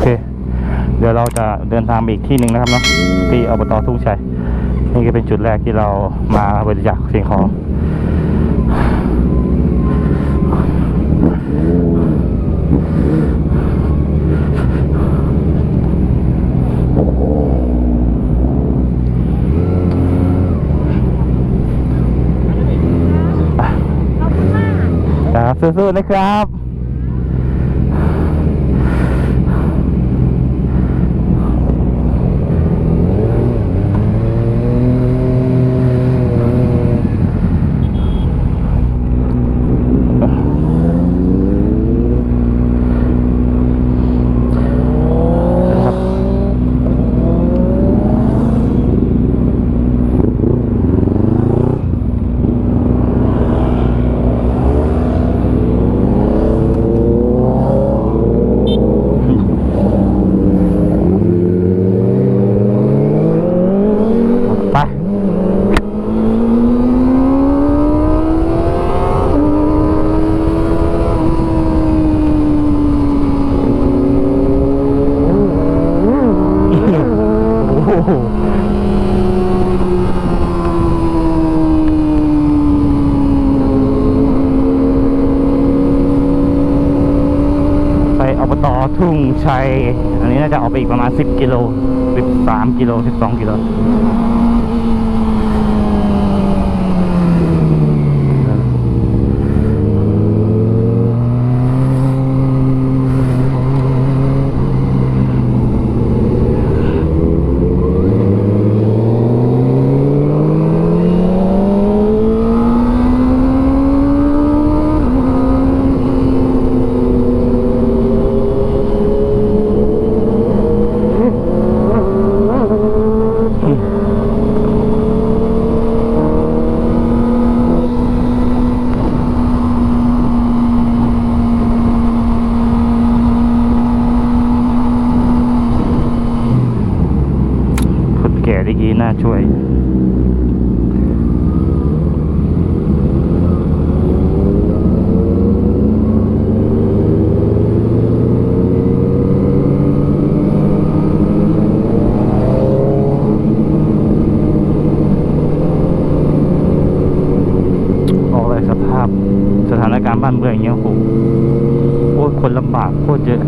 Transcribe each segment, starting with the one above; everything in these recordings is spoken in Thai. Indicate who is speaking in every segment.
Speaker 1: เค เดี๋ยวเราจะเดินทางไปอีกที่หนึ่งนะครับเนาะที่อบตทุ่งชัยนี่ก็เป็นจุดแรกที่เรามาบริจาคสิ่งของครับสู้ๆนะครับครับ ไป โอ้โหไปอบตทุ่งชัย อันนี้น่าจะออกไปอีกประมาณ 10 กิโล 13 กิโล 12 กิโล คนแก่ได้กี้น่าช่วย บอกเลยสภาพสถาน การบ้านเมืองอย่างเงี้ยโอ้โหโคตรคนลำบากโคตรเยอะ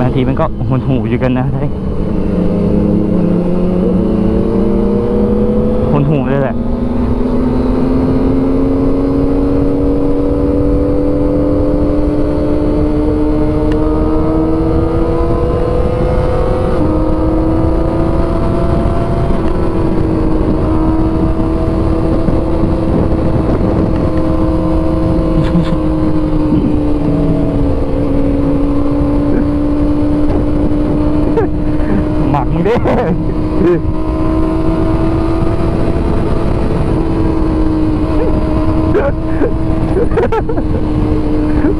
Speaker 1: บางทีมันก็หุนหูอยู่กันนะได้หุนหูเลยแหละ หมักมึงดิ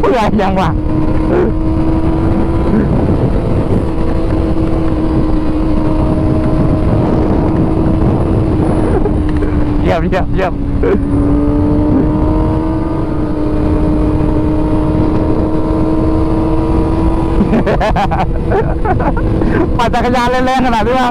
Speaker 1: เพื่อยังวะเยี่ยมเยี่ยมเยี่ยมปั่นจักรยานแรงๆขนาดนี้วะ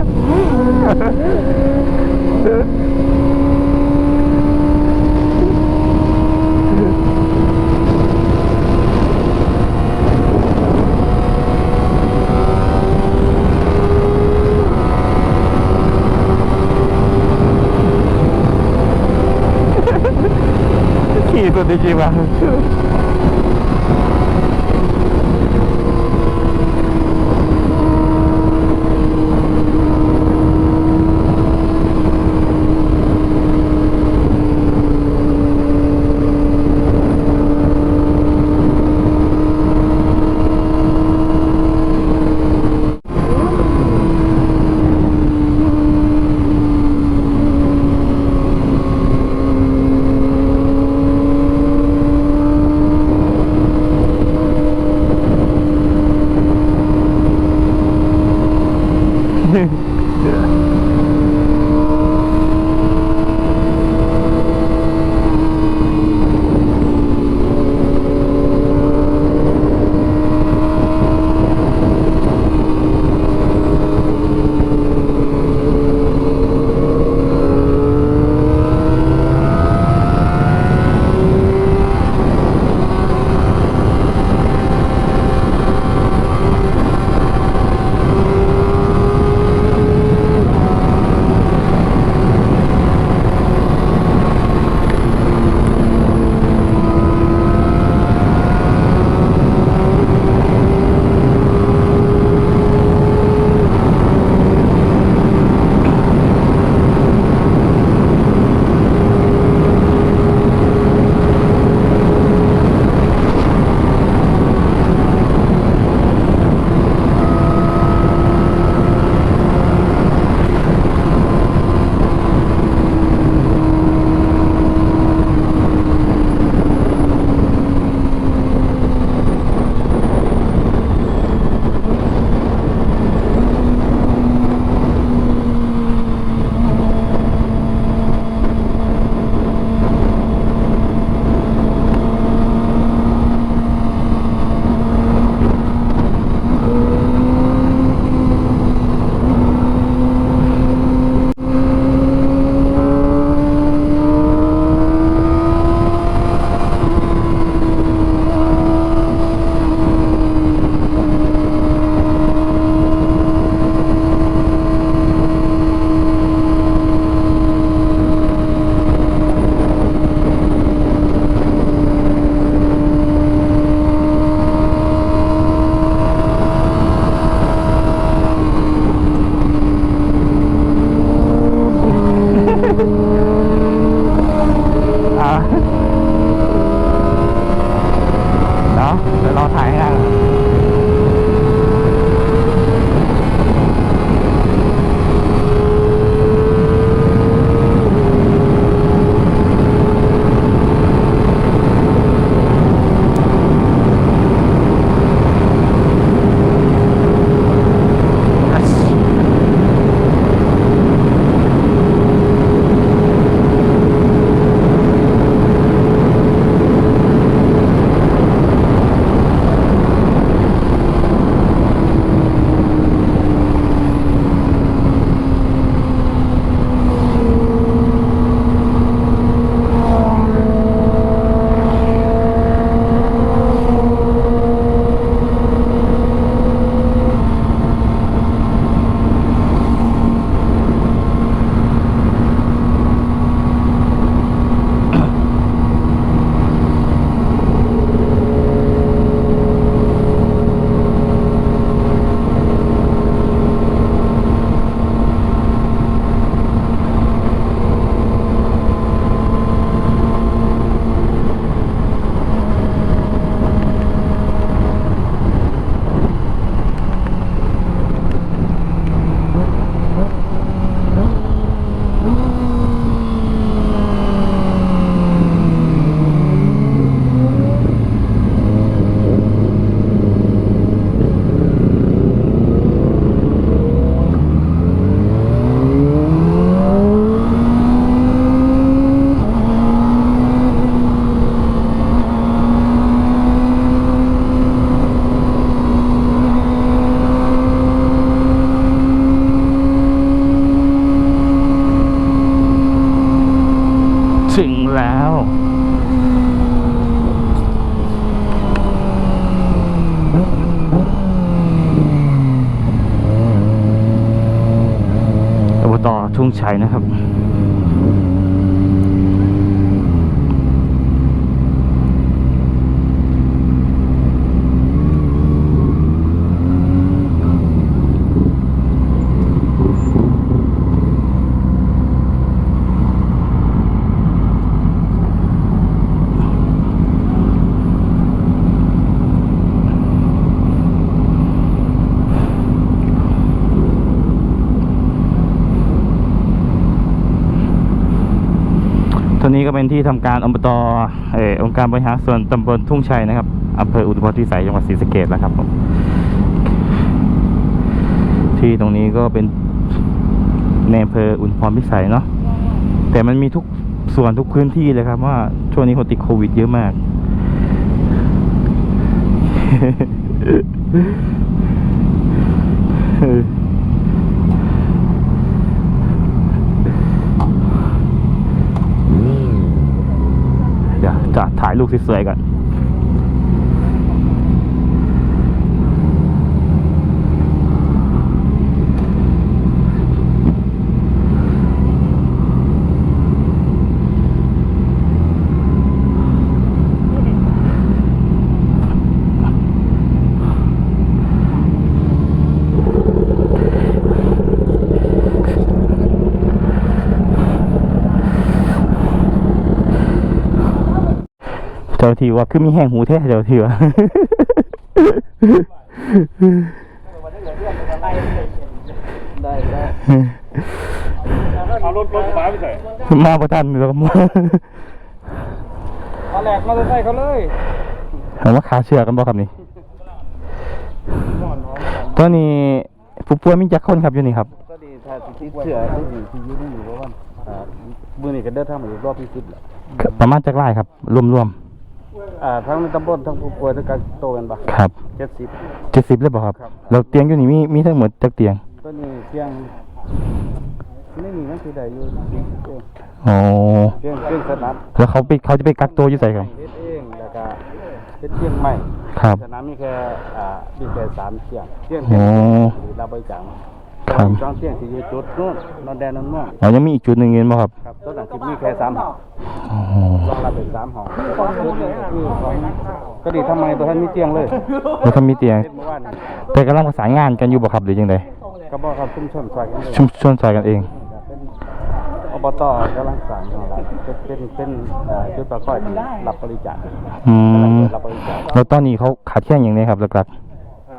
Speaker 1: ขี่ตั งชัยนะครับ ตอนนี้ ก็เป็นที่ทำการอบตเออองค์การบริหารส่วนตำบลทุ่งชัยนะครับอำเภออุทมพรพิสัยจังหวัดศรีสะเกษแล้วครับผมที่ตรงนี้ก็เป็นในอำเภออุทมพรพิสัยเนาะแต่มันมีทุกส่วนทุกพื้นที่เลยครับว่าช่วงนี้คนติดโควิดเยอะมาก เดี๋ยวจะถ่ายรูป สวยๆก่อน เจ้าหน้าที่ว่าคือมีแห้งหูแท้เจ้าหน้าที่ว่า
Speaker 2: ได้ได้
Speaker 3: เอารถรถกระบะไปใส่
Speaker 1: มาประทันแล้วก็มา
Speaker 2: มาแหลกมาใส่เขาเลย
Speaker 1: ถามว่าขาเชือกกันบ่ครับนี่ตอนนี้ผู้ป่วยมีจักคนครับอยู่นี่ครับ
Speaker 2: ก็ดีถ้าสิที่เสือที่อยู่ที่ยืนอยู่เพราะว่าอ่ามือนี่ก็เดินทางมาอยู่รอบที่สิบแล้ว
Speaker 1: ประมาณจักไร่ครับรวม
Speaker 2: อ่าทั้งในตำบลทั้งผู้ป่วยทั้งการโตกันปะ
Speaker 1: ๆครับ
Speaker 2: เจ็ดสิบ
Speaker 1: เจ็ดสิบเลยบ่ครับ
Speaker 2: ครับ
Speaker 1: เราเตียงอยู่นี่มีมีทั้งหมดจักเตียง
Speaker 2: ก็นี่เพียงไม่มีนั่นคือใดอยู่เพียง
Speaker 1: อ๋อ
Speaker 2: เพียงเพียงสนับ
Speaker 1: แล้วเขาไปเขาจะไปกักตัวอยู่ใส่ครับ
Speaker 2: เฮ็ดเองแล้วก็เฮ็ดเพียงใหม่
Speaker 1: ครับ
Speaker 2: สนามมีแค่อ่ามีแค่สามเตียงเตียง
Speaker 1: อ๋อ
Speaker 2: หรือรับบริจาค
Speaker 1: ครับ
Speaker 2: สองเตียงที่อยู่จุดนู้นนอนแดนนอนม่วง
Speaker 1: อ๋อยังมีอีกจุดหนึ่งเงินบ่ครับ
Speaker 2: ครับต้นหลังที่มีแค่สามห้อง
Speaker 1: อ๋อ
Speaker 2: รองรับเป็นสามห้องคือของก็ดีทำไมตัวท่านมีเตียงเลย
Speaker 1: แล้วถ้ามีเตียง
Speaker 2: เมื่อวานนี้
Speaker 1: แต่กำลังประสานงานกันอยู่บ่ครับหรือยังไง
Speaker 2: ก็บอกครับชุมชนซอยกันเลย
Speaker 1: ชุมชนซอยกันเอง
Speaker 2: เป็นอบตกำลังสั่งของเราเป็นเป็นเป็นเอ่อจุดประกอบที่รับบริจาค
Speaker 1: อื
Speaker 2: กำลัง
Speaker 1: ม
Speaker 2: เปิดรับบริจาค
Speaker 1: แล้วตอนนี้เขาขาดแคลนอย่างนี้ครับหลัก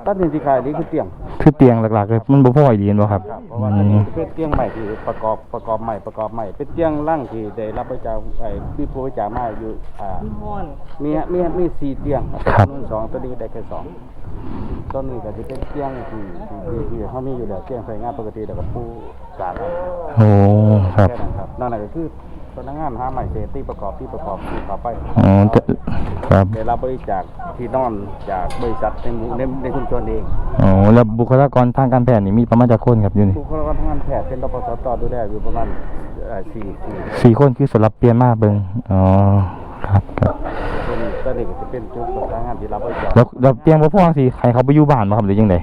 Speaker 2: ต้นนี้ที่ขายนี่คือเตียง
Speaker 1: ๆคือเตียงหลักๆเลยมันบ่พออีหลีนบ่ครับ
Speaker 2: ครับเพราะว่า
Speaker 1: อื
Speaker 2: อันนี้
Speaker 1: ม
Speaker 2: เป็นเตียงใหม่ที่ประกอบประกอบใหม่ประกอบใหม่เป็นเตียงร่างที่ได้รับบริจาคไอ้ที่ผู้บริจาคมาอยู่อ่ามีมีมีสี่เตียงนู่นสองตัวนี้ได้แค่สองต้นนี้ก็จะเป็นเตียงที่ที่ที่เขามีอยู่แล้วเตียงใส่งานปกติแต่กับผู้สาธารณ
Speaker 1: โอ้ครับ
Speaker 2: แค่นั้นครับนั่นแหละก็คือ พนักงานหาใหม่เซตที่ประกอบที่ประกอบที่ต่อไป
Speaker 1: อ๋อแต่ครับ
Speaker 2: ได้รับบริจาคที่นอนจากบริษัทในหมู่ในในชุมชนเอง
Speaker 1: อ๋อแล้วบุคลากรทางการแพทย์นี่มีประมาณจักคนครับอยู่นี่
Speaker 2: ผู้คนทำงานแพทย์เป็นรปสตดูแลอยู่ประมาณเอ่อสี่สี่
Speaker 1: สี่คนคือสำหรับเปลี่ยนมาเบิ่งอ๋อครับครับ
Speaker 2: ตัวนี้ตัวนี้ก็จะเป็นจุดประสานงานที่รับบริจาค
Speaker 1: แล้วแล้วเตียงบ่พอสิให้เขาไปอยู่บ้านบ่ครับหรือยังไง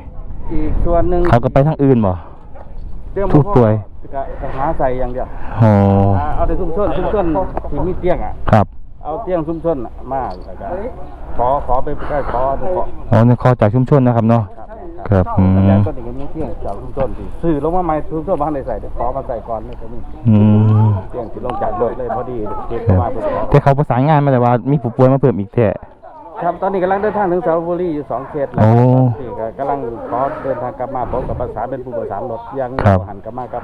Speaker 2: อีกส่วนหนึ่ง
Speaker 1: เขาก็ไปทางอื่นบ่
Speaker 2: เตียง
Speaker 1: ผู้ป่วย
Speaker 2: ก็ก็หาใส่อย่างเดียว
Speaker 1: อ๋อ
Speaker 2: อ่าเอาในชุมชนชุมชนที่มีเตียงอะ
Speaker 1: ครับ
Speaker 2: เอาเตียงชุมชนน่ะมาแล้วก็ขอขอไปขอขอขอ
Speaker 1: อ๋อนี่ขอจากชุมชนนะครับเนาะครับอืม
Speaker 2: แล้วก็ถึงจะมีเตียงจากชุมชนที่ซื้อลงมาใหม่ชุมชนบ้านได้ใส่เดี๋ยวขอมาใส่ก่อนนี่ก็มี
Speaker 1: อืม
Speaker 2: เตียงที่ลงจากรถเลยพอดีเก็บ
Speaker 1: ครับ
Speaker 2: มาเพื่อขอ
Speaker 1: แต่เขาประสานงานมาแล้วว่ามีผู้ป่วยมาเพิ่มอีกแท้
Speaker 2: ครับตอนนี้กำลังเดินทางถึงสระบุรีอยู่สองเขตแล้ว
Speaker 1: โอ้
Speaker 2: นี่ก็กำลังขอเดินทางกลับมาผมกับประสานเป็นผู้ประสานรถยัง
Speaker 1: ครับ
Speaker 2: หันกลับมาครับ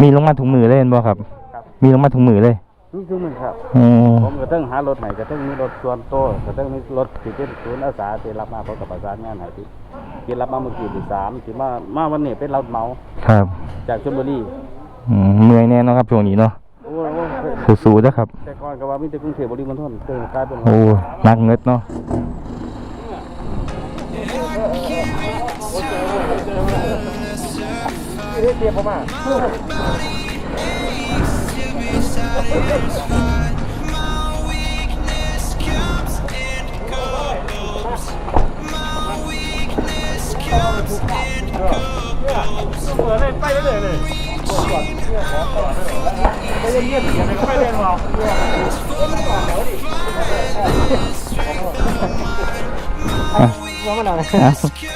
Speaker 1: มีลงมาถุงมือเลยเห็นบ่ครับ
Speaker 2: ครับ
Speaker 1: มีลงมาถุงมือเลย
Speaker 2: นี่คือมันครับ
Speaker 1: อ๋อ
Speaker 2: ผมก็ต้องหารถไหนก็ต้องมีรถส่วนตัวก็ต้องมีรถที่เป็นศูนย์อาสาที่รับมาพร้อมกับประสานงานไหนที่ที่รับมาเมื่อกี้ที่สามที่มามาวันนี้เป็นรถเหมา
Speaker 1: ครับ
Speaker 2: จากชลบุรี
Speaker 1: อืมเมื่อยแน่เนาะครับช่วงนี้เนาะ
Speaker 2: โอ้โห
Speaker 1: สู้ๆนะครับ
Speaker 2: แต่ก่ อนก็ว่ามีแต่กรุงเทพบริมณฑลเติมกลายเป็น
Speaker 1: โอ้นักเงิดเนาะ
Speaker 2: เรียกเตียบเข้ามา
Speaker 3: เยี่ยมๆอย่างไรก็ไปเล่นเรา
Speaker 1: ว่ามันอะไรอืม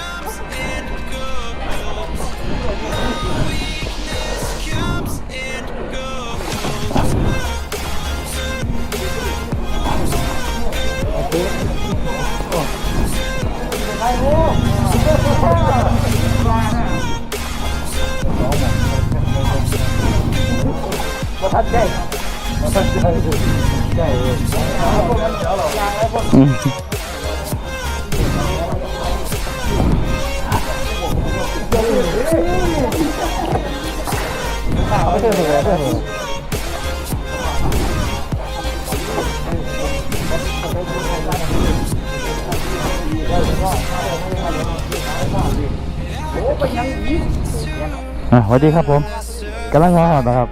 Speaker 1: อะสวัสดีครับผมกำลังมาหอดนะครับ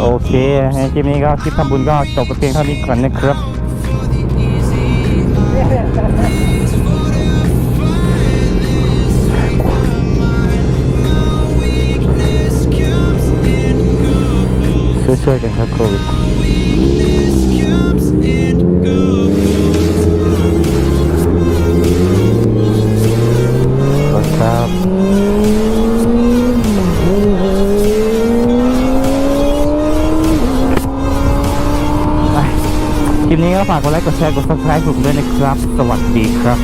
Speaker 1: โอเคคลิปนี้ก็คลิปทำบุญก็จบไปเพียงเท่านี้ก่อนนะครับช่วยๆกันครับโควิด ก็ฝากกดไลค์กดแชร์กด subscribe ผมด้วยนะครับ สวัสดีครับ